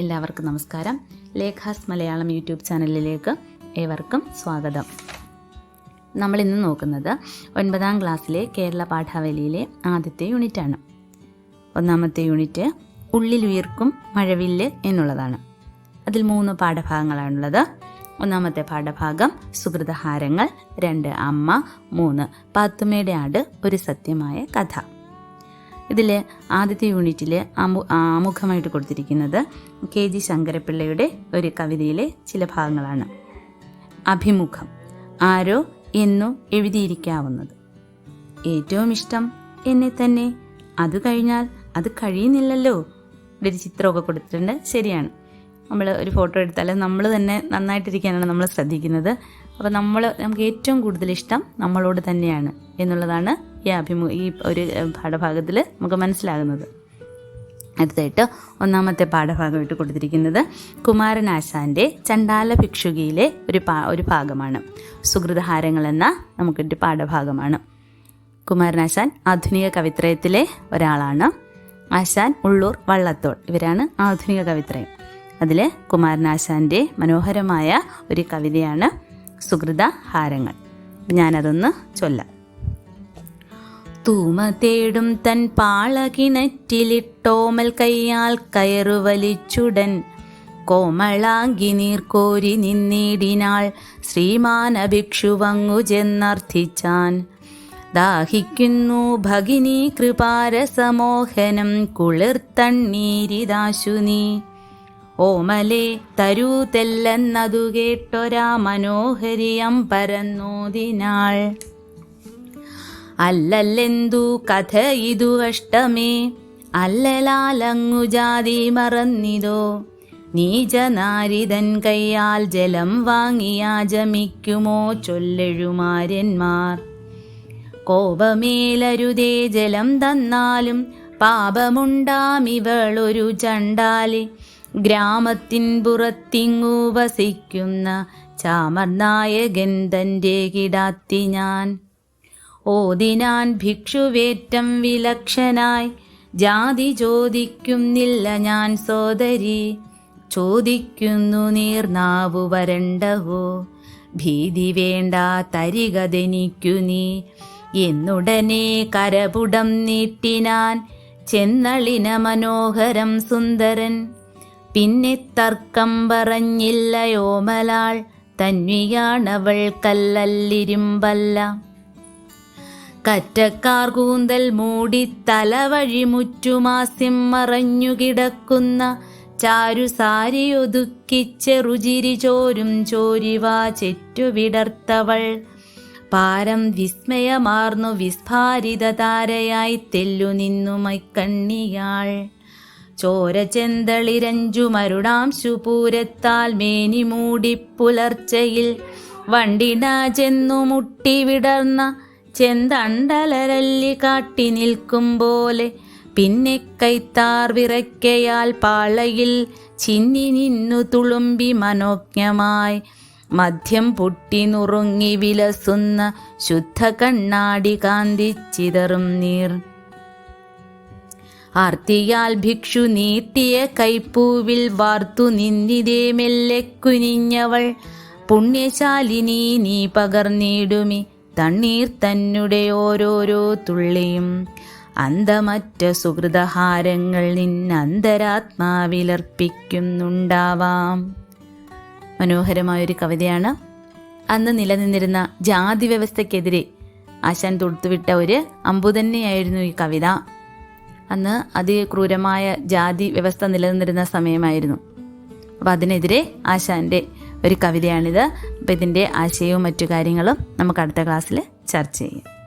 എല്ലാവർക്കും നമസ്കാരം. ലേഖാസ് മലയാളം യൂട്യൂബ് ചാനലിലേക്ക് ഏവർക്കും സ്വാഗതം. നമ്മൾ ഇന്ന് നോക്കുന്നത് ഒൻപതാം ക്ലാസ്സിലെ കേരള പാഠാവലിയിലെ ആദ്യത്തെ യൂണിറ്റാണ്. ഒന്നാമത്തെ യൂണിറ്റ് ഉള്ളിലുയർക്കും മഴവില്ല് എന്നുള്ളതാണ്. അതിൽ മൂന്ന് പാഠഭാഗങ്ങളാണുള്ളത്. ഒന്നാമത്തെ പാഠഭാഗം സുഹൃതഹാരങ്ങൾ രണ്ട് അമ്മ മൂന്ന് പാത്തുമ്മയുടെ ആട് ഒരു സത്യമായ കഥ. ഇതിൽ ആദ്യത്തെ യൂണിറ്റിൽ ആമു ആമുഖമായിട്ട് കൊടുത്തിരിക്കുന്നത് കെ ജി ശങ്കരപ്പിള്ളയുടെ ഒരു കവിതയിലെ ചില ഭാഗങ്ങളാണ്. അഭിമുഖം. ആരോ എന്നു എഴുതിയിരിക്കാവുന്നത്. ഏറ്റവും ഇഷ്ടം എന്നെ തന്നെ. അത് കഴിഞ്ഞാൽ അത് കഴിയുന്നില്ലല്ലോ. ഒരു ചിത്രമൊക്കെ കൊടുത്തിട്ടുണ്ട്. ശരിയാണ്. നമ്മൾ ഒരു ഫോട്ടോ എടുത്താൽ നമ്മൾ തന്നെ നന്നായിട്ടിരിക്കാനാണ് നമ്മൾ ശ്രദ്ധിക്കുന്നത്. അപ്പോൾ നമ്മൾ നമുക്ക് ഏറ്റവും കൂടുതൽ ഇഷ്ടം നമ്മളോട് തന്നെയാണ് എന്നുള്ളതാണ് ഈ അഭിമു ഈ ഒരു പാഠഭാഗത്തിൽ നമുക്ക് മനസ്സിലാകുന്നത്. അടുത്തായിട്ട് ഒന്നാമത്തെ പാഠഭാഗമായിട്ട് കൊടുത്തിരിക്കുന്നത് കുമാരനാശാന്റെ ചണ്ടാല ഭിക്ഷുകിയിലെ ഒരു പാ ഒരു ഭാഗമാണ്. സുഹൃതഹാരങ്ങൾ എന്ന നമുക്കൊരു പാഠഭാഗമാണ്. കുമാരനാശാൻ ആധുനിക കവിത്രയത്തിലെ ഒരാളാണ്. ആശാൻ ഉള്ളൂർ വള്ളത്തോൾ. ഇവരാണ് ആധുനിക കവിത്രയം. അതിൽ കുമാരനാശാന്റെ മനോഹരമായ ഒരു കവിതയാണ് സുഹൃത ഹാരങ്ങൾ ഞാനതൊന്ന് ചൊല്ലാം. തൂമ തേടും തൻ പാളകിണറ്റിലിട്ടോമൽ കയ്യാൽ കയറുവലിച്ചുടൻ. കോമളാങ്കി നീർക്കോരി നിന്നീടിനാൾ ശ്രീമാന ഭിക്ഷുവങ്ങു ചെന്നർത്ഥിച്ചാൻ ദാഹിക്കുന്നു ഭഗിനി കൃപാരസമോഹനം കുളിർത്തണ്ണീരിദാശു നീ. ഓമലെ തരൂ തെല്ലെന്നതു കേട്ടൊരാ മനോഹരിയം പരന്നോതിനാൾ. അല്ലല്ലെന്തു കഥ ഇതു അഷ്ടമേ? അല്ലലാലങ്ങു ജാതി മറന്നിതോ? നീചനാരിതൻ കയ്യാൽ ജലം വാങ്ങിയാചമിക്കുമോ ചൊല്ലെഴുമാര്യന്മാർ? കോപമേലരുതേ ജലം തന്നാലും പാപമുണ്ടാമിവളൊരു ചണ്ടാലി? ഗ്രാമത്തിൻ പുറത്തിങ്ങു വസിക്കുന്ന ചാമർനായകൻ തന്റെ കിടാത്തി ഞാൻ. ഓതിനാൻ ഭിക്ഷുവേറ്റം വിലക്ഷനായി. ജാതി ചോദിക്കുന്നില്ല ഞാൻ സോദരി. ചോദിക്കുന്നു നീർനാവു വരണ്ടവോ ഭീതി വേണ്ട തരികതെനിക്കു നീ. എന്നുടനെ കരപുടം നീട്ടിനാൻ ചെന്നളിന മനോഹരം സുന്ദരൻ. പിന്നെ തർക്കം പറഞ്ഞില്ലയോമലാൾ തന്വിയാണവൾ കല്ലല്ലിരുമ്പല്ല. കറ്റക്കാർ കൂന്തൽ മൂടി തലവഴി മുറ്റുമാസ്യം മറഞ്ഞു കിടക്കുന്ന ചാരു സാരിയൊതുക്കി ചെറുചിരി ചോരും ചോരിവാ ചെറ്റുവിടർത്തവൾ പാരം വിസ്മയമാർന്നു വിസ്ഫാരിത താരയായി തെല്ലു നിന്നു മൈക്കണ്ണിയാൾ. ചോര ചെന്തളിരഞ്ചു മരുടാംശു പൂരത്താൽ മേനി മൂടി പുലർച്ചയിൽ വണ്ടിട ചെന്നു മുട്ടി വിടർന്ന ചെന്തണ്ടലരല്ലി കാട്ടി നിൽക്കും പോലെ. പിന്നെ കൈത്താർ വിറയ്ക്കയാൽ പാളയിൽ ചിന്നി നിന്നു തുളുമ്പി മനോജ്ഞമായി. മദ്യം പൊട്ടി നുറുങ്ങി വിലസുന്ന ശുദ്ധ കണ്ണാടി കാന്തിച്ചിതറും നീർ. ആർത്തിയാൽ ഭിക്ഷു നീട്ടിയ കൈപ്പൂവിൽ വാർത്തു നിന്നിതേ മെല്ലെ കുനിഞ്ഞവൾ. പുണ്യശാലിനി നീ പകർന്നിടുമി. തണ്ണീർ തന്നുടെ ഓരോരോ തുള്ളിയും. അന്തമറ്റ സുഹൃതഹാരങ്ങൾ നിന്നന്തരാത്മാവിലർപ്പിക്കുന്നുണ്ടാവാം മനോഹരമായൊരു കവിതയാണ്. അന്ന് നിലനിന്നിരുന്ന ജാതി വ്യവസ്ഥയ്ക്കെതിരെ ആശാൻ തൊടുത്തുവിട്ട ഒരു അമ്പു തന്നെയായിരുന്നു ഈ കവിത. അന്ന് അതിക്രൂരമായ ജാതി വ്യവസ്ഥ നിലനിന്നിരുന്ന സമയമായിരുന്നു. അപ്പം അതിനെതിരെ ആശാന്റെ ഒരു കവിതയാണിത്. അപ്പോൾ ഇതിന്റെ ആശയവും മറ്റു കാര്യങ്ങളും നമുക്ക് അടുത്ത ക്ലാസ്സിൽ ചർച്ച ചെയ്യാം.